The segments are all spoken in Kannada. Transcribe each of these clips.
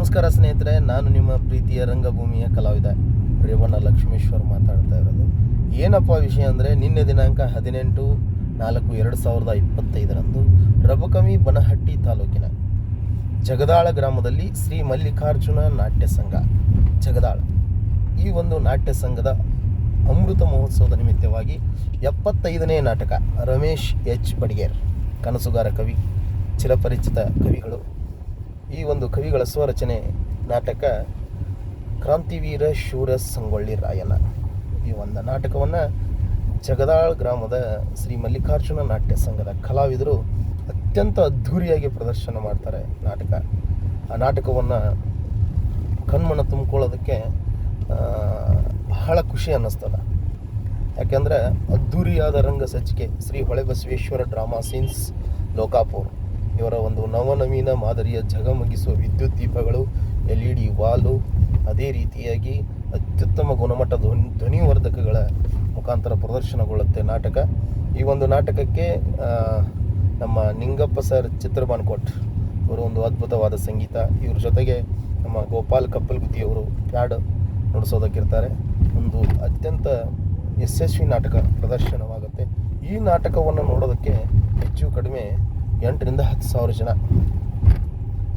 ನಮಸ್ಕಾರ ಸ್ನೇಹಿತರೆ, ನಾನು ನಿಮ್ಮ ಪ್ರೀತಿಯ ರಂಗಭೂಮಿಯ ಕಲಾವಿದ ರೇವಣ್ಣ ಲಕ್ಷ್ಮೇಶ್ವರ್ ಮಾತಾಡ್ತಾ ಇರೋದು. ಏನಪ್ಪ ವಿಷಯ ಅಂದರೆ, ನಿನ್ನೆ ದಿನಾಂಕ ಹದಿನೆಂಟು ನಾಲ್ಕು ಎರಡು ಸಾವಿರದ ಇಪ್ಪತ್ತೈದರಂದು ರಬಕಮಿ ಬನಹಟ್ಟಿ ತಾಲೂಕಿನ ಜಗದಾಳ ಗ್ರಾಮದಲ್ಲಿ ಶ್ರೀ ಮಲ್ಲಿಕಾರ್ಜುನ ನಾಟ್ಯ ಸಂಘ, ಜಗದಾಳ. ಈ ಒಂದು ನಾಟ್ಯ ಸಂಘದ ಅಮೃತ ಮಹೋತ್ಸವದ ನಿಮಿತ್ತವಾಗಿ ಎಪ್ಪತ್ತೈದನೇ ನಾಟಕ ರಮೇಶ್ ಎಚ್. ಬಡಿಗೇರ್, ಕನಸುಗಾರ ಕವಿ, ಚಿರಪರಿಚಿತ ಕವಿಗಳು ಈ ಒಂದು ಕವಿಗಳ ಸ್ವರಚನೆ ನಾಟಕ ಕ್ರಾಂತಿವೀರ ಶೂರ ಸಂಗೊಳ್ಳಿ ರಾಯನ. ಈ ಒಂದು ನಾಟಕವನ್ನು ಜಗದಾಳ್ ಗ್ರಾಮದ ಶ್ರೀ ಮಲ್ಲಿಕಾರ್ಜುನ ನಾಟ್ಯ ಸಂಘದ ಕಲಾವಿದರು ಅತ್ಯಂತ ಅದ್ಧೂರಿಯಾಗಿ ಪ್ರದರ್ಶನ ಮಾಡ್ತಾರೆ ನಾಟಕ. ಆ ನಾಟಕವನ್ನು ಕಣ್ಮನ ತುಂಬಿಕೊಳ್ಳೋದಕ್ಕೆ ಬಹಳ ಖುಷಿ ಅನ್ನಿಸ್ತದೆ. ಯಾಕೆಂದರೆ ಅದ್ಧೂರಿಯಾದ ರಂಗ ಸಜ್ಜಿಕೆ ಶ್ರೀ ಹೊಳೆಬಸವೇಶ್ವರ ಡ್ರಾಮಾ ಸೀನ್ಸ್ ಲೋಕಾಪುರ್. ಇವರ ಒಂದು ನವನವೀನ ಮಾದರಿಯ ಜಗಮಗಿಸುವ ವಿದ್ಯುತ್ ದೀಪಗಳು ಎಲ್ ಇ ಡಿ ವಾಲು, ಅದೇ ರೀತಿಯಾಗಿ ಅತ್ಯುತ್ತಮ ಗುಣಮಟ್ಟದ ಧ್ವನಿ, ಧ್ವನಿವರ್ಧಕಗಳ ಮುಖಾಂತರ ಪ್ರದರ್ಶನಗೊಳ್ಳುತ್ತೆ ನಾಟಕ. ಈ ಒಂದು ನಾಟಕಕ್ಕೆ ನಮ್ಮ ನಿಂಗಪ್ಪ ಸರ್ ಚಿತ್ರಬಾನ್ಕೋಟ್ ಇವರು ಒಂದು ಅದ್ಭುತವಾದ ಸಂಗೀತ. ಇವ್ರ ಜೊತೆಗೆ ನಮ್ಮ ಗೋಪಾಲ್ ಕಪ್ಪಲ್ಗುತ್ತಿ ಅವರು ಪ್ಯಾಡ್ ನುಡಿಸೋದಕ್ಕಿರ್ತಾರೆ. ಒಂದು ಅತ್ಯಂತ ಯಶಸ್ವಿ ನಾಟಕ ಪ್ರದರ್ಶನವಾಗುತ್ತೆ. ಈ ನಾಟಕವನ್ನು ನೋಡೋದಕ್ಕೆ ಹೆಚ್ಚು ಕಡಿಮೆ ಎಂಟರಿಂದ ಹತ್ತು ಸಾವಿರ ಜನ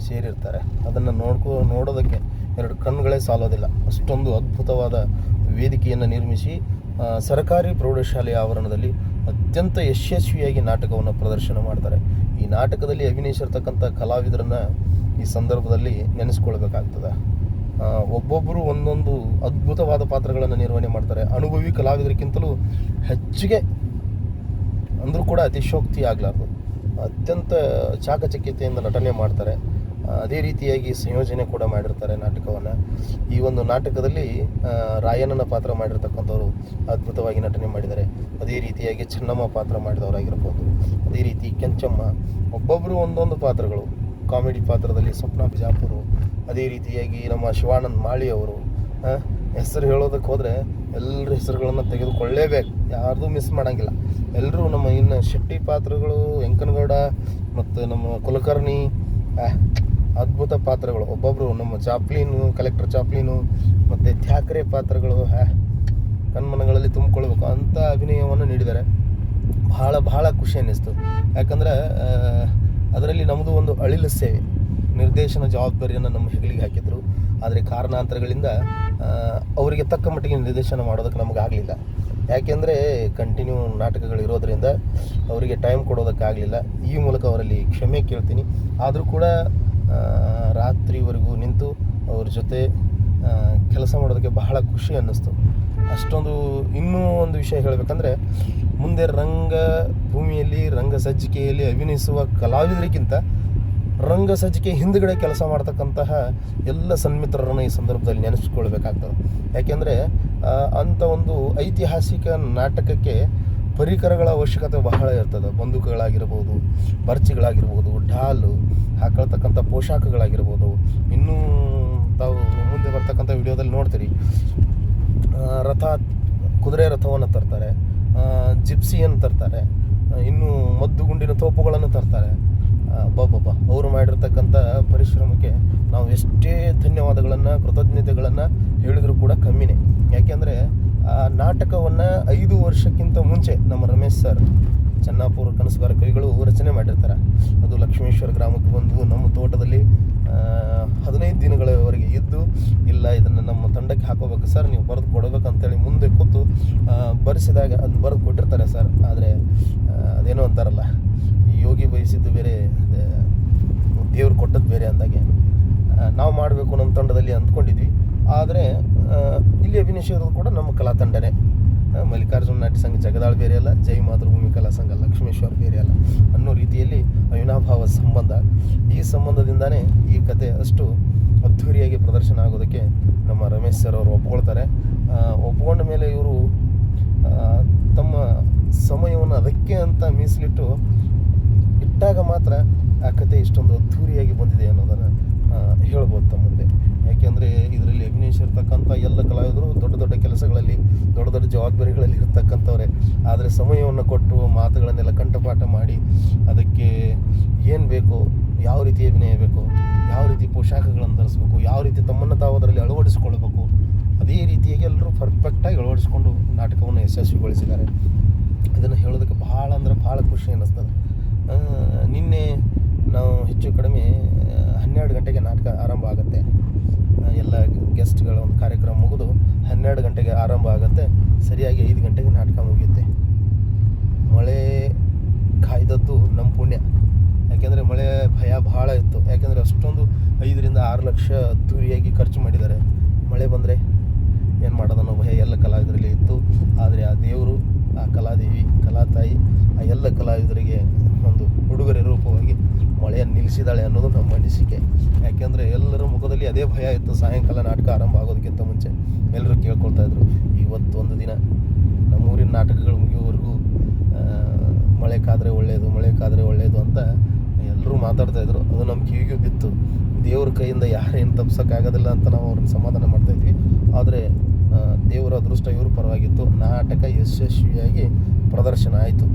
ಸೇರಿರ್ತಾರೆ. ಅದನ್ನು ನೋಡ್ಕೊ, ನೋಡೋದಕ್ಕೆ ಎರಡು ಕಣ್ಣುಗಳೇ ಸಾಲೋದಿಲ್ಲ. ಅಷ್ಟೊಂದು ಅದ್ಭುತವಾದ ವೇದಿಕೆಯನ್ನು ನಿರ್ಮಿಸಿ ಸರ್ಕಾರಿ ಪ್ರೌಢಶಾಲೆಯ ಆವರಣದಲ್ಲಿ ಅತ್ಯಂತ ಯಶಸ್ವಿಯಾಗಿ ನಾಟಕವನ್ನು ಪ್ರದರ್ಶನ ಮಾಡ್ತಾರೆ. ಈ ನಾಟಕದಲ್ಲಿ ಅಭಿನಯಿಸಿರ್ತಕ್ಕಂಥ ಕಲಾವಿದರನ್ನು ಈ ಸಂದರ್ಭದಲ್ಲಿ ನೆನೆಸ್ಕೊಳ್ಬೇಕಾಗ್ತದೆ. ಒಬ್ಬೊಬ್ಬರು ಒಂದೊಂದು ಅದ್ಭುತವಾದ ಪಾತ್ರಗಳನ್ನು ನಿರ್ವಹಣೆ ಮಾಡ್ತಾರೆ. ಅನುಭವಿ ಕಲಾವಿದರಿಗಿಂತಲೂ ಹೆಚ್ಚಿಗೆ ಅಂದರೂ ಕೂಡ ಅತಿಶೋಕ್ತಿ ಆಗಲಾರ್ದು. ಅತ್ಯಂತ ಚಾಕಚಕ್ಯತೆಯಿಂದ ನಟನೆ ಮಾಡ್ತಾರೆ. ಅದೇ ರೀತಿಯಾಗಿ ಸಂಯೋಜನೆ ಕೂಡ ಮಾಡಿರ್ತಾರೆ ನಾಟಕವನ್ನು. ಈ ಒಂದು ನಾಟಕದಲ್ಲಿ ರಾಯಣ್ಣನ ಪಾತ್ರ ಮಾಡಿರ್ತಕ್ಕಂಥವ್ರು ಅದ್ಭುತವಾಗಿ ನಟನೆ ಮಾಡಿದ್ದಾರೆ. ಅದೇ ರೀತಿಯಾಗಿ ಚೆನ್ನಮ್ಮ ಪಾತ್ರ ಮಾಡಿದವರಾಗಿರ್ಬೋದು. ಅದೇ ರೀತಿ ಕೆಂಚಮ್ಮ ಒಬ್ಬೊಬ್ಬರು ಒಂದೊಂದು ಪಾತ್ರಗಳು. ಕಾಮಿಡಿ ಪಾತ್ರದಲ್ಲಿ ಸ್ವಪ್ನ ಬಿಜಾಪುರು, ಅದೇ ರೀತಿಯಾಗಿ ನಮ್ಮ ಶಿವಾನಂದ್ ಮಾಳಿ ಅವರು ಹೆಸರು ಹೇಳೋದಕ್ಕೆ ಹೋದರೆ ಎಲ್ಲರ ಹೆಸರುಗಳನ್ನು ತೆಗೆದುಕೊಳ್ಳೇಬೇಕು. ಯಾರ್ದು ಮಿಸ್ ಮಾಡೋಂಗಿಲ್ಲ. ಎಲ್ಲರೂ ನಮ್ಮ ಇನ್ನು ಶೆಟ್ಟಿ ಪಾತ್ರಗಳು, ವೆಂಕನಗೌಡ ಮತ್ತು ನಮ್ಮ ಕುಲಕರ್ಣಿ ಅದ್ಭುತ ಪಾತ್ರಗಳು. ಒಬ್ಬೊಬ್ಬರು ನಮ್ಮ ಚಾಪ್ಲಿನು ಕಲೆಕ್ಟರ್ ಚಾಪ್ಲಿನು, ಮತ್ತು ಥ್ಯಾಕ್ರೆ ಪಾತ್ರಗಳು ಕಣ್ಮನಗಳಲ್ಲಿ ತುಂಬಿಕೊಳ್ಬೇಕು ಅಂಥ ಅಭಿನಯವನ್ನು ನೀಡಿದ್ದಾರೆ. ಬಹಳ ಬಹಳ ಖುಷಿ ಅನ್ನಿಸ್ತು. ಯಾಕಂದ್ರೆ ಅದರಲ್ಲಿ ನಮ್ಮದು ಒಂದು ಅಳಿಲು ಸೇವೆ. ನಿರ್ದೇಶನ ಜವಾಬ್ದಾರಿಯನ್ನು ನಮ್ಮ ಹೆಗಲಿಗೆ ಹಾಕಿದ್ರು. ಆದರೆ ಕಾರಣಾಂತರಗಳಿಂದ ಅವರಿಗೆ ತಕ್ಕ ಮಟ್ಟಿಗೆ ನಿರ್ದೇಶನ ಮಾಡೋದಕ್ಕೆ ನಮಗೆ ಆಗಲಿಲ್ಲ. ಯಾಕೆಂದರೆ ಕಂಟಿನ್ಯೂ ನಾಟಕಗಳು ಇರೋದರಿಂದ ಅವರಿಗೆ ಟೈಮ್ ಕೊಡೋದಕ್ಕಾಗಲಿಲ್ಲ ಈ ಮೂಲಕ ಅವರಲ್ಲಿ ಕ್ಷಮೆ ಕೇಳ್ತೀನಿ. ಆದರೂ ಕೂಡ ರಾತ್ರಿವರೆಗೂ ನಿಂತು ಅವ್ರ ಜೊತೆ ಕೆಲಸ ಮಾಡೋದಕ್ಕೆ ಬಹಳ ಖುಷಿ ಅನ್ನಿಸ್ತು. ಅಷ್ಟೊಂದು ಇನ್ನೂ ಒಂದು ವಿಷಯ ಹೇಳಬೇಕಂದ್ರೆ, ಮುಂದೆ ರಂಗ ಭೂಮಿಯಲ್ಲಿ, ರಂಗ ಸಜ್ಜಿಕೆಯಲ್ಲಿ ಅಭಿನಯಿಸುವ ಕಲಾವಿದರಿಗಿಂತ ರಂಗ ಸಜ್ಜಿಕೆ ಹಿಂದುಗಡೆ ಕೆಲಸ ಮಾಡ್ತಕ್ಕಂತಹ ಎಲ್ಲ ಸನ್ಮಿತ್ರರನ್ನು ಈ ಸಂದರ್ಭದಲ್ಲಿ ನೆನೆಸ್ಕೊಳ್ಬೇಕಾಗ್ತದೆ. ಯಾಕೆಂದರೆ ಅಂಥ ಒಂದು ಐತಿಹಾಸಿಕ ನಾಟಕಕ್ಕೆ ಪರಿಕರಗಳ ಅವಶ್ಯಕತೆ ಬಹಳ ಇರ್ತದೆ. ಬಂದೂಕುಗಳಾಗಿರ್ಬೋದು, ಬರ್ಚಿಗಳಾಗಿರ್ಬೋದು ಢಾಲು ಹಾಕೊಳ್ತಕ್ಕಂಥ ಪೋಷಾಕಗಳಾಗಿರ್ಬೋದು. ಇನ್ನೂ ತಾವು ಮುಂದೆ ಬರ್ತಕ್ಕಂಥ ವಿಡಿಯೋದಲ್ಲಿ ನೋಡ್ತೀರಿ. ರಥ, ಕುದುರೆ ರಥವನ್ನು ತರ್ತಾರೆ. ಜಿಪ್ಸಿಯನ್ನು ತರ್ತಾರೆ. ಇನ್ನೂ ಮದ್ದು ಗುಂಡಿನ ತೋಪುಗಳನ್ನು ತರ್ತಾರೆ. ಬಬ್ಬಬ್ಬ ಅವರು ಮಾಡಿರ್ತಕ್ಕಂಥ ಪರಿಶ್ರಮಕ್ಕೆ ನಾವು ಎಷ್ಟೇ ಧನ್ಯವಾದಗಳನ್ನು, ಕೃತಜ್ಞತೆಗಳನ್ನು ಹೇಳಿದರೂ ಕೂಡ ಕಮ್ಮಿನೇ. ಯಾಕೆಂದರೆ, ಆ ನಾಟಕವನ್ನು ಐದು ವರ್ಷಕ್ಕಿಂತ ಮುಂಚೆ ನಮ್ಮ ರಮೇಶ್ ಸರ್, ಚನ್ನಾಪುರ ಕನಸುಗಾರ ಕವಿಗಳು ರಚನೆ ಮಾಡಿರ್ತಾರೆ. ಅದು ಲಕ್ಷ್ಮೇಶ್ವರ ಗ್ರಾಮಕ್ಕೆ ಬಂದು ನಮ್ಮ ತೋಟದಲ್ಲಿ ಹದಿನೈದು ದಿನಗಳವರೆಗೆ ಇದ್ದು, ಇಲ್ಲ, ಇದನ್ನು ನಮ್ಮ ತಂಡಕ್ಕೆ ಹಾಕೋಬೇಕು ಸರ್, ನೀವು ಬರೆದು ಕೊಡಬೇಕು ಅಂತೇಳಿ ಮುಂದೆ ಕೂತು ಬರೆಸಿದಾಗ ಅದನ್ನ ಬರೆದು ಕೊಟ್ಟಿರ್ತಾರೆ ಸರ್. ಆದರೆ ಅದೇನೋ ಅಂತಾರಲ್ಲ ಯೋಗಿ ಬಯಸಿದ್ದು ಬೇರೆ ದೇವ್ರು ಕೊಟ್ಟದ್ದು ಬೇರೆ ಅಂದಾಗೆ. ನಾವು ಮಾಡಬೇಕು ನಮ್ಮ ತಂಡದಲ್ಲಿ ಅಂದ್ಕೊಂಡಿದ್ವಿ. ಆದರೆ ಇಲ್ಲಿ ಅಭಿನಯಿಸಿರೋದು ಕೂಡ ನಮ್ಮ ಕಲಾ ತಂಡನೇ. ಮಲ್ಲಿಕಾರ್ಜುನ ನಾಟ್ಯ ಸಂಘ ಜಗದಾಳ್ ಬೇರೆ ಅಲ್ಲ, ಜೈ ಮಾತೃಭೂಮಿ ಕಲಾ ಸಂಘ, ಲಕ್ಷ್ಮೇಶ್ವರ ಬೇರೆ ಅಲ್ಲ. ಅನ್ನೋ ರೀತಿಯಲ್ಲಿ ಅವಿನಾಭಾವ ಸಂಬಂಧ. ಈ ಸಂಬಂಧದಿಂದನೇ ಈ ಕತೆ ಅಷ್ಟು ಅದ್ಧೂರಿಯಾಗಿ ಪ್ರದರ್ಶನ ಆಗೋದಕ್ಕೆ ನಮ್ಮ ರಮೇಶ್ ಸರ್ ಅವರು ಒಪ್ಕೊಳ್ತಾರೆ. ಒಪ್ಕೊಂಡ ಮೇಲೆ ಇವರು ತಮ್ಮ ಸಮಯವನ್ನು ಅದಕ್ಕೆ ಅಂತ ಮೀಸಲಿಟ್ಟು ಇಟ್ಟಾಗ ಮಾತ್ರ ಆ ಕತೆ ಇಷ್ಟೊಂದು ಅದ್ಧೂರಿಯಾಗಿ ಬಂದಿದೆ ಅನ್ನೋದನ್ನು ಹೇಳ್ಬೋದು ತಮ್ಮ ಮುಂದೆ. ಯಾಕೆಂದರೆ ಇದರಲ್ಲಿ ಅಭಿನಯಿಸಿರ್ತಕ್ಕಂಥ ಎಲ್ಲ ಕಲಾವಿದರು ದೊಡ್ಡ ದೊಡ್ಡ ಕೆಲಸಗಳಲ್ಲಿ, ದೊಡ್ಡ ದೊಡ್ಡ ಜವಾಬ್ದಾರಿಗಳಲ್ಲಿ ಇರ್ತಕ್ಕಂಥವ್ರೆ. ಆದರೆ ಸಮಯವನ್ನು ಕೊಟ್ಟು ಮಾತುಗಳನ್ನೆಲ್ಲ ಕಂಠಪಾಠ ಮಾಡಿ, ಅದಕ್ಕೆ ಏನು ಬೇಕು, ಯಾವ ರೀತಿ ಅಭಿನಯ ಬೇಕು, ಯಾವ ರೀತಿ ಪೋಷಾಕಗಳನ್ನು ಧರಿಸ್ಬೇಕು, ಯಾವ ರೀತಿ ತಮ್ಮನ್ನು ತಾವು ಅದರಲ್ಲಿ ಅಳವಡಿಸ್ಕೊಳ್ಬೇಕು ಅದೇ ರೀತಿಯಾಗಿ ಎಲ್ಲರೂ ಪರ್ಫೆಕ್ಟಾಗಿ ಅಳವಡಿಸ್ಕೊಂಡು ನಾಟಕವನ್ನು ಯಶಸ್ವಿಗೊಳಿಸಿದ್ದಾರೆ. ಇದನ್ನು ಹೇಳೋದಕ್ಕೆ ಭಾಳ ಅಂದ್ರೆ ಭಾಳ ಖುಷಿ ಅನ್ನಿಸ್ತದೆ. ನಿನ್ನೆ ನಾವು ಹೆಚ್ಚು ಕಡಿಮೆ ಹನ್ನೆರಡು ಗಂಟೆಗೆ ನಾಟಕ ಆರಂಭ ಆಗುತ್ತೆ. ಎಲ್ಲ ಗೆಸ್ಟ್ಗಳ ಒಂದು ಕಾರ್ಯಕ್ರಮ ಮುಗಿದು ಹನ್ನೆರಡು ಗಂಟೆಗೆ ಆರಂಭ ಆಗುತ್ತೆ. ಸರಿಯಾಗಿ ಐದು ಗಂಟೆಗೆ ನಾಟಕ ಮುಗಿಯುತ್ತೆ. ಮಳೆ ಕಾಯ್ದದ್ದು ನಮ್ಮ ಪುಣ್ಯ. ಯಾಕೆಂದರೆ ಮಳೆ ಭಯ ಭಾಳ ಇತ್ತು. ಯಾಕೆಂದರೆ ಅಷ್ಟೊಂದು ಐದರಿಂದ ಆರು ಲಕ್ಷ ತೂರಿಯಾಗಿ ಖರ್ಚು ಮಾಡಿದ್ದಾರೆ. ಮಳೆ ಬಂದರೆ ಏನು ಮಾಡೋದನ್ನೋ ಭಯ ಎಲ್ಲ ಕಲಾವಿದರಲ್ಲಿ ಇತ್ತು ಆದರೆ ಆ ದೇವರು ಆ ಕಲಾದೇವಿ ಕಲಾತಾಯಿ ಆ ಎಲ್ಲ ಕಲಾವಿದರಿಗೆ ಒಂದು ಉಡುಗೊರೆ ರೂಪವಾಗಿ ಮಳೆಯನ್ನು ಅನ್ನೋದು ನಮ್ಮ ಅನಿಸಿಕೆ. ಯಾಕೆಂದರೆ ಎಲ್ಲರ ಮುಖದಲ್ಲಿ ಅದೇ ಭಯ ಇತ್ತು. ಸಾಯಂಕಾಲ ನಾಟಕ ಆರಂಭ ಆಗೋದಕ್ಕಿಂತ ಮುಂಚೆ ಎಲ್ಲರೂ ಕೇಳ್ಕೊಳ್ತಾ ಇದ್ರು, ಇವತ್ತು ಒಂದು ದಿನ ನಮ್ಮೂರಿನ ನಾಟಕಗಳು ಮುಗಿಯುವವರೆಗೂ ಮಳೆ ಕಾದರೆ ಒಳ್ಳೆಯದು ಮಳೆ ಕಾದರೆ ಒಳ್ಳೆಯದು ಅಂತ ಎಲ್ಲರೂ ಮಾತಾಡ್ತಾ ಇದ್ರು. ಅದು ನಮ್ಮ ಕಿವಿಗೂ ಬಿತ್ತು. ದೇವ್ರ ಕೈಯಿಂದ ಯಾರೇನು ತಪ್ಸೋಕ್ಕಾಗೋದಿಲ್ಲ ಅಂತ ನಾವು ಅವ್ರನ್ನ ಸಮಾಧಾನ ಮಾಡ್ತಾ ಇದ್ವಿ. ಆದರೆ ದೇವರ ಅದೃಷ್ಟ ಇವ್ರ ಪರವಾಗಿತ್ತು. ನಾಟಕ ಯಶಸ್ವಿಯಾಗಿ ಪ್ರದರ್ಶನ ಆಯಿತು.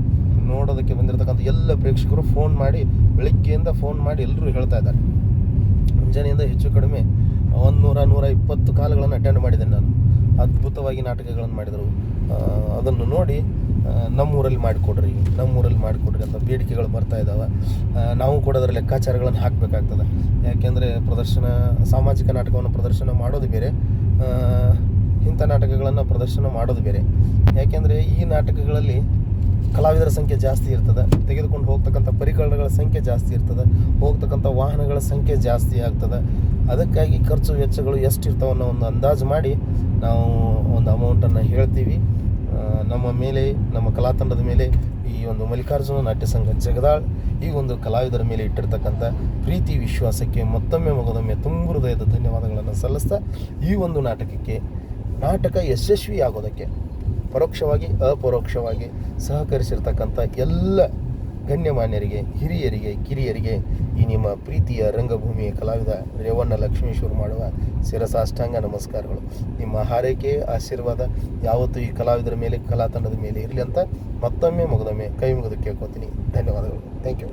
ನೋಡೋದಕ್ಕೆ ಬಂದಿರತಕ್ಕಂಥ ಎಲ್ಲ ಪ್ರೇಕ್ಷಕರು ಫೋನ್ ಮಾಡಿ, ಬೆಳಿಗ್ಗೆಯಿಂದ ಫೋನ್ ಮಾಡಿ ಎಲ್ಲರೂ ಹೇಳ್ತಾ ಇದ್ದಾರೆ. ಮುಂಜಾನೆಯಿಂದ ಹೆಚ್ಚು ಕಡಿಮೆ ಒಂದು ನೂರ ನೂರ ಇಪ್ಪತ್ತು ಕಾಲಗಳನ್ನು ಅಟೆಂಡ್ ಮಾಡಿದ್ದೇನೆ ನಾನು. ಅದ್ಭುತವಾಗಿ ನಾಟಕಗಳನ್ನು ಮಾಡಿದರು. ಅದನ್ನು ನೋಡಿ ನಮ್ಮೂರಲ್ಲಿ ಮಾಡಿಕೊಡ್ರಿ ನಮ್ಮೂರಲ್ಲಿ ಮಾಡಿಕೊಡ್ರಿ ಅಂತ ಬೇಡಿಕೆಗಳು ಬರ್ತಾ ಇದ್ದಾವೆ. ನಾವು ಕೂಡ ಅದರ ಲೆಕ್ಕಾಚಾರಗಳನ್ನು ಹಾಕಬೇಕಾಗ್ತದೆ. ಯಾಕೆಂದರೆ ಪ್ರದರ್ಶನ, ಸಾಮಾಜಿಕ ನಾಟಕವನ್ನು ಪ್ರದರ್ಶನ ಮಾಡೋದು ಬೇರೆ ಇಂಥ ನಾಟಕಗಳನ್ನು ಪ್ರದರ್ಶನ ಮಾಡೋದು ಬೇರೆ. ಯಾಕೆಂದರೆ ಈ ನಾಟಕಗಳಲ್ಲಿ ಕಲಾವಿದರ ಸಂಖ್ಯೆ ಜಾಸ್ತಿ ಇರ್ತದೆ. ತೆಗೆದುಕೊಂಡು ಹೋಗ್ತಕ್ಕಂಥ ಪರಿಕರಗಳ ಸಂಖ್ಯೆ ಜಾಸ್ತಿ ಇರ್ತದೆ. ಹೋಗ್ತಕ್ಕಂಥ ವಾಹನಗಳ ಸಂಖ್ಯೆ ಜಾಸ್ತಿ ಆಗ್ತದೆ. ಅದಕ್ಕಾಗಿ ಖರ್ಚು ವೆಚ್ಚಗಳು ಎಷ್ಟು ಇರ್ತಾವೆ ಅನ್ನೋ ಒಂದು ಅಂದಾಜು ಮಾಡಿ ನಾವು ಒಂದು ಅಮೌಂಟನ್ನು ಹೇಳ್ತೀವಿ. ನಮ್ಮ ಮೇಲೆ, ನಮ್ಮ ಕಲಾತಂಡದ ಮೇಲೆ ಈ ಒಂದು ಮಲ್ಲಿಕಾರ್ಜುನ ನಾಟ್ಯ ಸಂಘ ಜಗದಾಳ್, ಈ ಒಂದು ಕಲಾವಿದರ ಮೇಲೆ ಇಟ್ಟಿರ್ತಕ್ಕಂಥ ಪ್ರೀತಿ, ವಿಶ್ವಾಸಕ್ಕೆ ಮತ್ತೊಮ್ಮೆ ಮಗದೊಮ್ಮೆ ತುಂಬ ಹೃದಯದ ಧನ್ಯವಾದಗಳನ್ನು ಸಲ್ಲಿಸ್ತಾ ಈ ಒಂದು ನಾಟಕಕ್ಕೆ, ನಾಟಕ ಯಶಸ್ವಿ ಆಗೋದಕ್ಕೆ ಪರೋಕ್ಷವಾಗಿ, ಅಪರೋಕ್ಷವಾಗಿ ಸಹಕರಿಸಿರ್ತಕ್ಕಂಥ ಎಲ್ಲ ಗಣ್ಯಮಾನ್ಯರಿಗೆ, ಹಿರಿಯರಿಗೆ, ಕಿರಿಯರಿಗೆ ಈ ನಿಮ್ಮ ಪ್ರೀತಿಯ ರಂಗಭೂಮಿಯ ಕಲಾವಿದ ರೇವಣ್ಣ ಲಕ್ಷ್ಮೀಶ್ವರ್ ಮಾಡುವ ಶಿರಸಾಷ್ಟಾಂಗ ನಮಸ್ಕಾರಗಳು. ನಿಮ್ಮ ಹಾರೈಕೆ, ಆಶೀರ್ವಾದ ಯಾವತ್ತೂ ಈ ಕಲಾವಿದರ ಮೇಲೆ, ಕಲಾತಂಡದ ಮೇಲೆ ಇರಲಿ ಅಂತ ಮತ್ತೊಮ್ಮೆ ಮುಗಿದೊಮ್ಮೆ ಕೈ ಮುಗಿದು ಕೇಳ್ಕೊತೀನಿ ಧನ್ಯವಾದಗಳು. Thank you